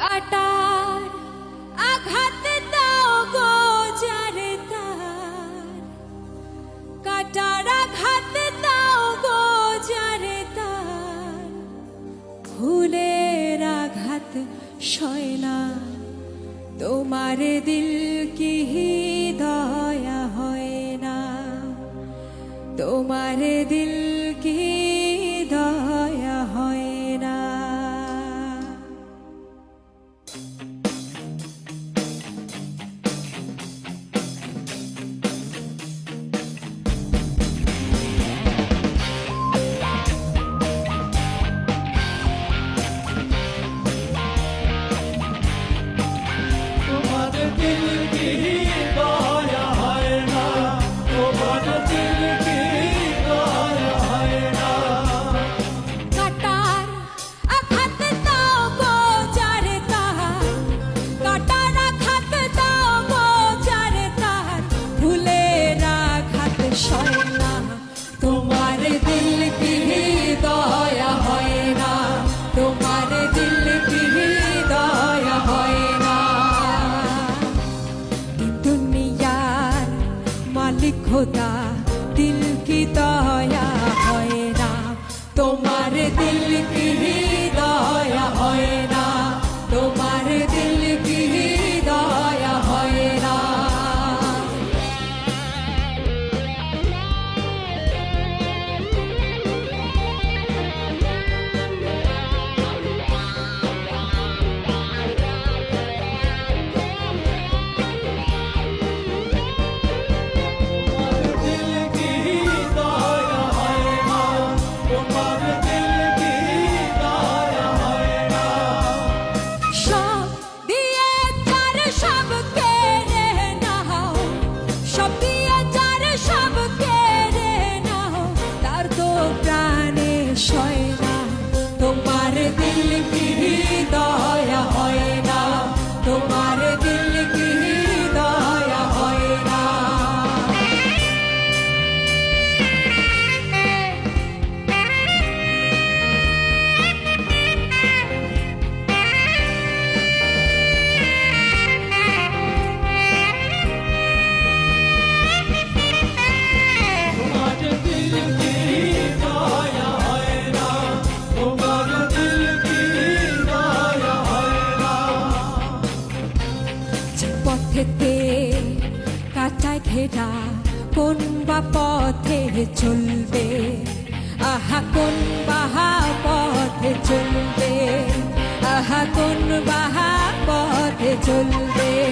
কাটার আঘাত দাও গো যারে তার। কাটার আঘাত দাও গো যারে তার। ফুলের আঘাত সয় না, তোমার দিল কি দয়া হয় না। তোমার দিল Amen. লিখোতা দিল কি দয়া হয় না? তোমার দিল কি থেকে কাঁটায় ঘেরা কোন বা পথে চলবে? আহা, কোন বাহা পথে চলবে? আহা, কোন বাহা পথে চলবে?